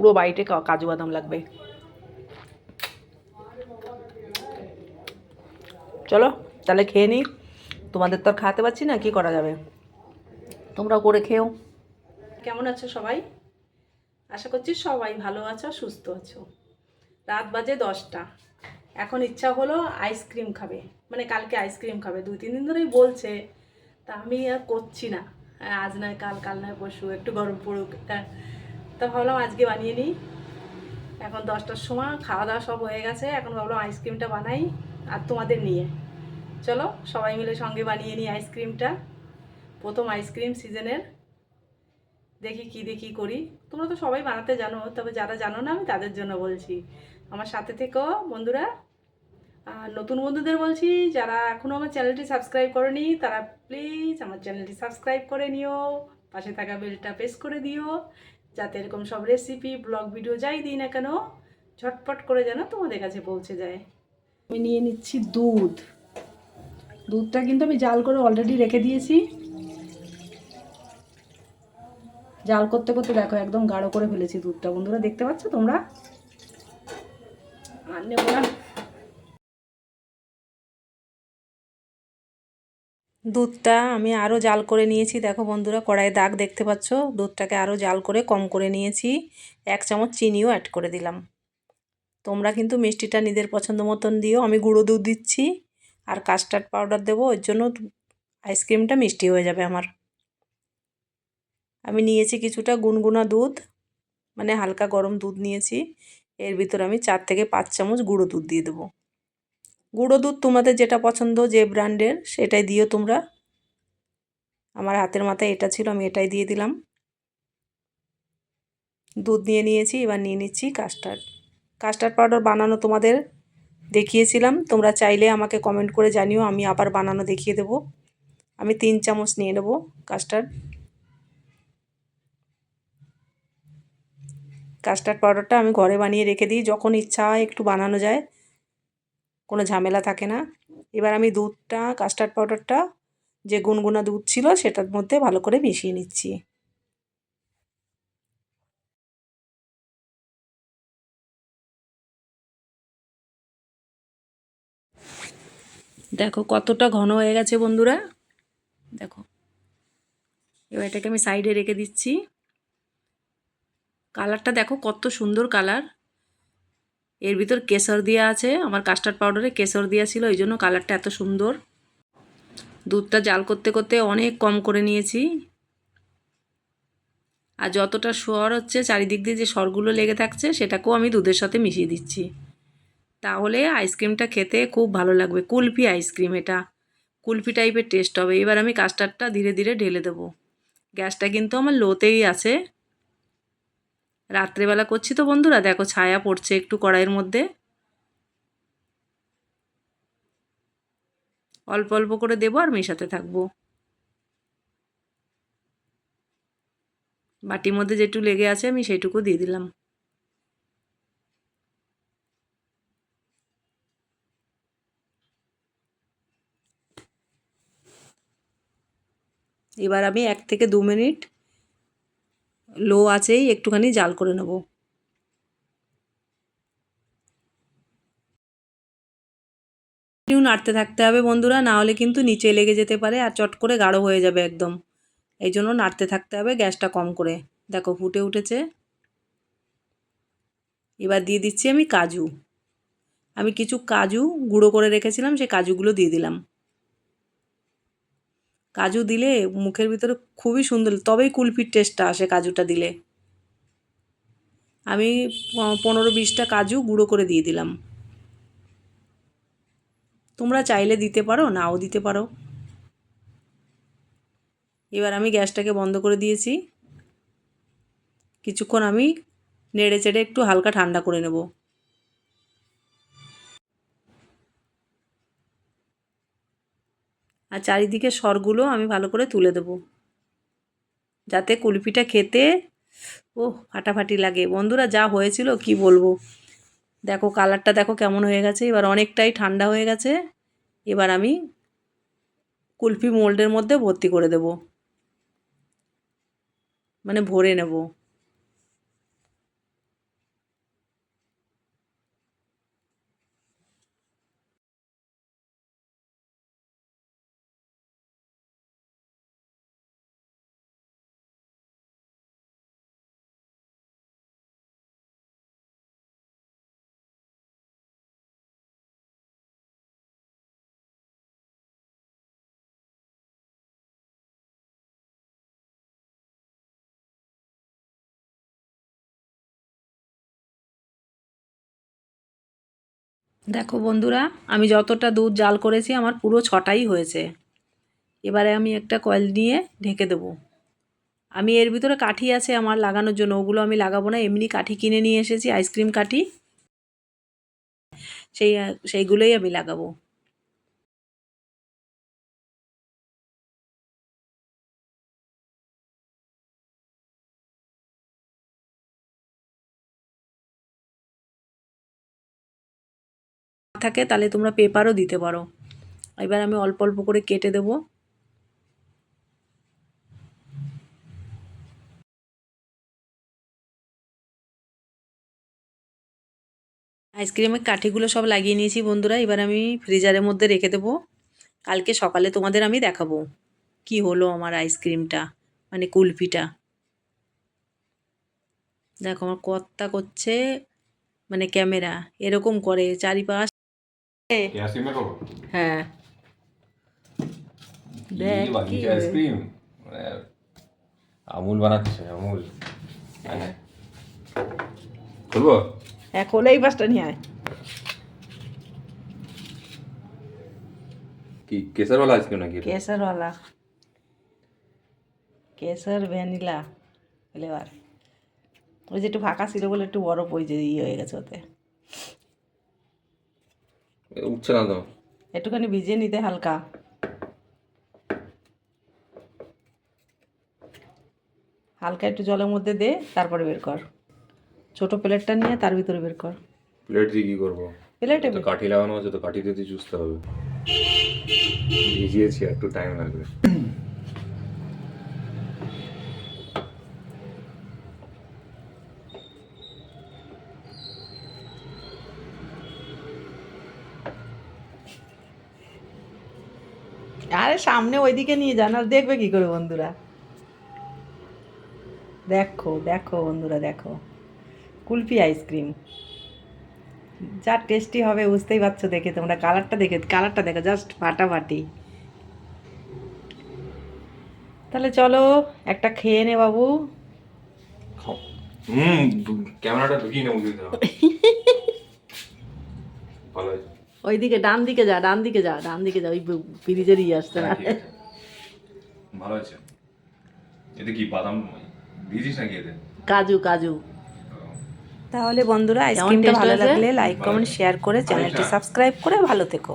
পুরো বাড়িতে কাজু বাদাম লাগবে। চলো, তাহলে খেয়ে নিই তোমাদের তো আর খাওয়াতে পারছি না, কি করা যাবে? তোমরা করে খেও। কেমন আছো সবাই? আশা করছি সবাই ভালো আছো, সুস্থ আছো। রাত বাজে দশটা। এখন ইচ্ছা হলো আইসক্রিম খাবে। মানে কালকে আইসক্রিম খাবে। দুই, তিন দিন ধরেই বলছে, তা আমি আর করছি না। আজ নয়, কাল কাল নয়, পরশু, একটু গরম পড়ুক। তা ভাবলাম আজকে বানিয়ে নিই। এখন দশটার সময়, খাওয়া দাওয়া সব হয়ে গেছে, এখন ভাবলাম আইসক্রিমটা বানাই আর তোমাদের নিয়ে। চলো, সবাই মিলে সঙ্গে বানিয়ে নিই আইসক্রিমটা। প্রথম আইসক্রিম সিজনের দেখি কি দেখি করি। তোমরা তো সবাই বানাতে জানো, তবে যারা জানো না, আমি তাদের জন্য বলছি। আমার সাথে থেকো, বন্ধুরা। আর নতুন বন্ধুদের বলছি, যারা এখনও আমার চ্যানেলটি সাবস্ক্রাইব করেনি, তারা প্লিজ আমার চ্যানেলটি সাবস্ক্রাইব করে নিও। পাশে থাকা বেলটা প্রেস করে দিও। যাতে এরকম সব রেসিপি ব্লগ ভিডিও যাই দিই না কেন, ঝটপট করে যেন তোমাদের কাছে পৌঁছে যায়। আমি নিয়ে নিচ্ছি দুধ। দুধটা কিন্তু আমি জাল করে অলরেডি রেখে দিয়েছি। জাল করতে করতে দেখো একদম গাঢ় করে ফেলেছি দুধটা। বন্ধুরা দেখতে পাচ্ছ তোমরা? আর নেব না। দুধটা আমি আরও জাল করে নিয়েছি। দেখো বন্ধুরা, কড়াইয়ে দাগ দেখতে পাচ্ছ? দুধটাকে আরও জাল করে কম করে নিয়েছি। এক চামচ চিনিও অ্যাড করে দিলাম। তোমরা কিন্তু মিষ্টিটা নিজের পছন্দ মতন দিও। আমি গুঁড়ো দুধ দিচ্ছি আর কাস্টার্ড পাউডার দেবো, ওর জন্য আইসক্রিমটা মিষ্টি হয়ে যাবে আমার। আমি নিয়েছি কিছুটা গুনগুনা দুধ মানে হালকা গরম দুধ নিয়েছি। এর ভিতর আমি চার থেকে পাঁচ চামচ গুঁড়ো দুধ দিয়ে দেবো। গুঁড়ো দুধ তোমাদের যেটা পছন্দ যে ব্র্যান্ডের, সেটাই দিও তোমরা। আমার হাতের মাথায় এটা ছিল, আমি এটাই দিয়ে দিলাম। দুধ নিয়ে নিয়েছি, এবার নিয়ে নিচ্ছি কাস্টার্ড কাস্টার্ড পাউডার বানানো তোমাদের দেখিয়েছিলাম, তোমরা চাইলে আমাকে কমেন্ট করে জানিও, আমি আবার বানানো দেখিয়ে দেবো। আমি তিন চামচ নিয়ে নেব কাস্টার্ড কাস্টার্ড পাউডারটা আমি ঘরে বানিয়ে রেখে দিই, যখন ইচ্ছা হয় একটু বানানো যায়। কোনো ঝামেলা থাকে না। এবার আমি দুধটা কাস্টার্ড পাউডারটা যে গুনগুনা দুধ ছিল সেটার মধ্যে ভালো করে মিশিয়ে নিচ্ছি। দেখো কতটা ঘন হয়ে গেছে বন্ধুরা। দেখো, এবার এটাকে আমি সাইডে রেখে দিচ্ছি। কালারটা দেখো কত সুন্দর কালার এর ভিতর কেশর দেওয়া আছে, আমার কাস্টার্ড পাউডারে কেশর দেওয়া ছিল ওই জন্য কালারটা এত সুন্দর। দুধটা জাল করতে করতে অনেক কম করে নিয়েছি। আর যতটা সর হচ্ছে, চারিদিক দিয়ে যে সরগুলো লেগে থাকছে, সেটাকেও আমি দুধের সাথে মিশিয়ে দিচ্ছি। তাহলে আইসক্রিমটা খেতে খুব ভালো লাগবে। কুলফি আইসক্রিম এটা। কুলফি টাইপের টেস্ট হবে। এবার আমি কাস্টার্ডটা ধীরে ধীরে ঢেলে দেবো। গ্যাসটা কিন্তু আমার লোতেই আছে। রাত্রেবেলা করছি তো বন্ধুরা, দেখো ছায়া পড়ছে একটু কড়াইয়ের মধ্যে। অল্প অল্প করে দেবো আর মেশাতে থাকব। বাটির মধ্যে যেটুকু লেগে আছে আমি সেইটুকু দিয়ে দিলাম। এবার আমি এক থেকে দু মিনিট লো আছেই, একটুখানি জাল করে নেব। নাড়তে থাকতে হবে বন্ধুরা, না হলে কিন্তু নিচে লেগে যেতে পারে আর চট করে গাঢ় হয়ে যাবে একদম। এই জন্য নাড়তে থাকতে হবে গ্যাসটা কম করে। দেখো ফুটে উঠেছে। এবার দিয়ে দিচ্ছি আমি কাজু। আমি কিছু কাজু গুঁড়ো করে রেখেছিলাম, সেই কাজুগুলো দিয়ে দিলাম। কাজু দিলে মুখের ভিতরে খুবই সুন্দর, তবেই কুলফির টেস্টটা আসে কাজুটা দিলে। আমি পনেরো বিশটা কাজু গুঁড়ো করে দিয়ে দিলাম। তোমরা চাইলে দিতে পারো, নাও দিতে পারো। এবার আমি গ্যাসটাকে বন্ধ করে দিয়েছি। কিছুক্ষণ আমি নেড়ে চেড়ে একটু হালকা ঠান্ডা করে নেব। আর চারিদিকে সরগুলো আমি ভালো করে তুলে দেবো। যাতে কুলফিটা খেতে ও ফাটাফাটি লাগে। বন্ধুরা, যা হয়েছিল কি বলব? দেখো, কালারটা দেখো কেমন হয়ে গেছে। এবার অনেকটাই ঠান্ডা হয়ে গেছে। এবার আমি কুলফি মোল্ডের মধ্যে ভর্তি করে দেব। মানে ভরে নেব। দেখো বন্ধুরা, আমি যতটা দুধ জাল করেছি আমার পুরো ছটাই হয়েছে। এবারে আমি একটা কয়েল নিয়ে ঢেকে দেবো। আমি এর ভিতরে কাঠি আছে আমার লাগানোর জন্য, ওগুলো আমি লাগাবো না, এমনি কাঠি কিনে নিয়ে এসেছি, আইসক্রিম কাঠি। সেই, সেইগুলোই আমি লাগাবো। থাকে, তাহলে তোমরা পেপারও দিতে পারো। এবার আমি অল্প অল্প করে কেটে দেবো। আইসক্রিমের কাঠিগুলো সব লাগিয়ে নিয়েছি বন্ধুরা, এবার আমি ফ্রিজারের মধ্যে রেখে দেবো। কালকে সকালে তোমাদের আমি দেখাবো কি হলো আমার আইসক্রিমটা মানে কুলফিটা। দেখো আমার কর্তা করছে মানে ক্যামেরা, এরকম করে, চারিপাশ হ্যাঁ আমুল বানাচ্ছে আমুল খুলবো হ্যাঁ খোলে এই বাসটা নিয়ে কি কেসারওয়ালা আইসক্রিম নাকি কেসারওয়ালা কেসার ভ্যানিলা ফ্লেভার ওই যে একটু ফাঁকা ছিল বলে একটু বরফ ওই যে ইয়ে হয়ে গেছে ওতে উঠছে না তো? একটুখানি ভিজিয়ে নিতে হালকা। হালকা একটু জলের মধ্যে দে তারপরে বের কর। ছোট প্লেটটা নিয়ে তার ভিতরে বের কর। প্লেট দিয়ে কি করব? প্লেটে কাঠি লাগানো আছে তো কাঠি দিয়ে চুষতে হবে। ভিজিয়েছি একটু টাইম লাগবে। আরে সামনে ওইদিকে নিয়ে যান আর দেখবে কি করে বন্ধুরা। দেখো দেখো বন্ধুরা দেখো। কুলফি আইসক্রিম। যা টেস্টি হবে বুঝতেই পারছ দেখে তোমরা কালারটা দেখে কালারটা দেখো জাস্ট ফাটাফাটি। তাহলে চলো একটা খেয়ে নে বাবু। হুম ক্যামেরাটা ঢুকিয়ে নেব ভালো হয়েছে। ওইদিকে ডান দিকে যা ডান দিকে যা ডান দিকে যা ওই ব্রিজের ইয়ে আসছে না হ্যাঁ। ভালো আছে এটা কি বাদাম দিয়েছিস নাকি এতে কাজু কাজু তাহলে বন্ধুরা আইসক্রিমটা ভালো? লাগলে লাইক কমেন্ট শেয়ার করে চ্যানেলটি। সাবস্ক্রাইব করে ভালো থেকো